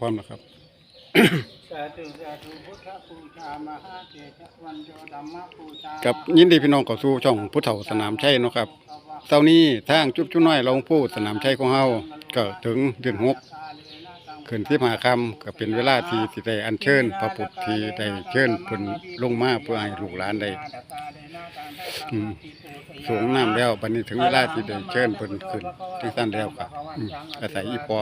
พร้อมแล้วครับ สาธุสาธุพุทธปูชามหาเถรวันโยธรรมปูชากับยินดีพี่น้องเข้าสู่ช่องผู้เฒ่าสนามชัยเนาะครับเช้านี้ทางจุดจุน้อยหลวงปู่สนามชัยของเฮาก็ถึงเดือนหกขึ้นที่มหาคำก็เป็นเวลาที่สิได้อัญเชิญพระพุทธที่ได้เชิญเพิ่นลงมาเพื่อให้ลูกหลานได้อืม สูงน้ำแล้วบัดนี้ถึงเวลาที่ได้เชิญเพิ่นขึ้นที่สั้นแล้วก็อืมอาศัยอีพอ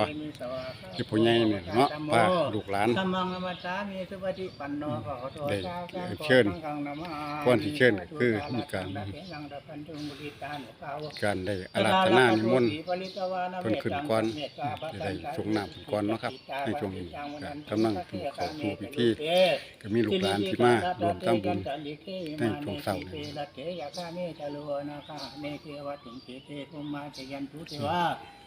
ที่ผู้ใหญ่นี่เนาะว่าลูกหลานธรรมังอมตะมีสุปฏิปันโนภะคะวะโตได้สาวกเชิญก่อนที่เชิญก็คือมีการ การได้อาราธนานิมนต์เพิ่นขึ้นก่อนจะได้สูงน้ำเพิ่นก่อนเนาะครับ ในช่วงนี้ก็กำลังเข้าสู่พิธีก็มีลูกหลานที่มารวมทำบุญในช่วงเช้านี้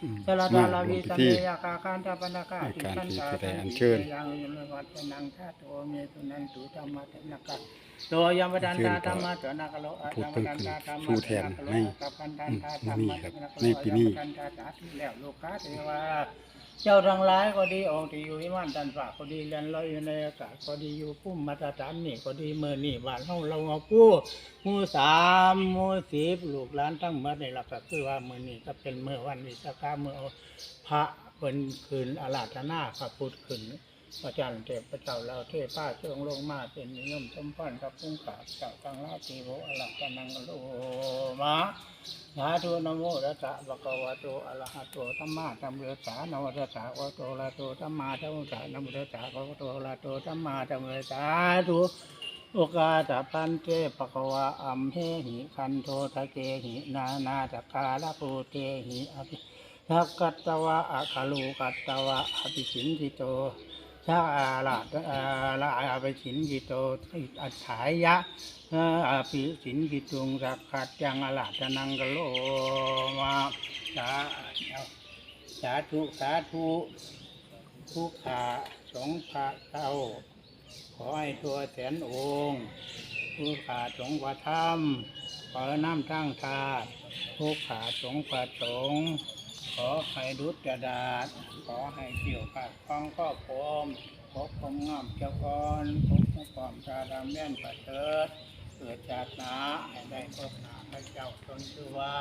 อืมสารมาดารววิมพิสันธีเนยาคาคันตาปนากาในการที่คัจะนได้ตาอัญเชิญยังยุนวัฒนังทัตโตเมตุนันตุธรรมะนกะโตยมดันตาธรรมะตนากะโลอะพูดธรรมเพิ่งดันขึ้นตาธรรมะสู่แทนในกัปปันตัอืนมตาธรรมื้อมะนี้ครับนกะโลในปีนี้กัปปันตาสาธุแล้วลูกค้าเทวา เจ้าทั้งหลายก็ดีองค์ที่อยู่วิมานตันฝากก็ดีเรียนลอยอยู่ในอากาศก็ดีอยู่พุ่มมาตรฐานนี่ก็ดีเมื่อนี่บ้านเฮาเราเอาผู้มูสามมูสิบลูกหลานทั้งหมดในหลักก็คือว่าเมื่อนี่ก็เป็นเมื่อวันวิสาขะมื้อพระเป็นคืนอาราธนาพระพุทธคืน พระจันทร์เทพระเจ้าเราเทพป้าเชิงลงมาเป็นนิยมสมพรกับพุ่งขาเจ้าตังราตีโวอลักกนังโลมาสาธุนโมตัสสะภะคะวะโตอะระหะโตธัมมาธัมโมตัสสะนะโมตัสสะวะโตระโตธัมมาธัมโมสสะนะโมตัสสะภะคะวะโตระโตธัมมาธัมโมตัสาธุโอกาตพันเตภะคะวะอัมเหหิคันโททะเกหินานาตะกาลปูเตหิอภิทักกัตตวะอะคาลูกัตตวะอภิสินติโต ชาอาลาอาลาอภิสินติโตอัฏฐายะอภิสินติตุงสักขัดยังอาลาตนังกโลมาสาสาธุสาธุทุกขาสงพระเจ้าขอให้ตัวแสนองค์ผู้ขาสงฆ์ประธรรมขอน้ำทั้งทาสผู้ขาสงฆ์ประสงฆ์ ขอให้ดุจดาษ ขอให้เกี่ยวกับฟังข้อพรมพบความงามเจ้าก่อนพบความชาดำแม่นประเสริฐเกิดจากหนาให้ได้พบหนาพระเจ้าตนชื่อว่า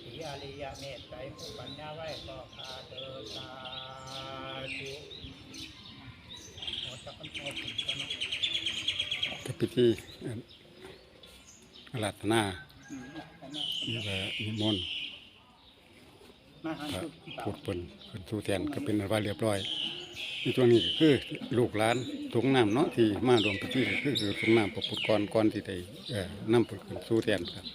สีอริยเมตไตรผู้ปัญญาไว้ก็พาเดินสาธุหมดจากคำตอบผิดแล้วเนาะกับพิธีอาราธนาอืมแต่นะนี่แหละนิมนต์ มาหันพระสุดเก่าพุทธเปิ่นขึ้นสู่แทนก็เป็นอันว่าเรียบร้อยในช่วงนี้ก็คือลูกหลานถุงน้ำเนาะที่มารวมพิธีก็คือถุงน้ำประพุทธก่อนก่อนที่ได้เอ่อนำเพิ่นขึ้นสู่แทนครับ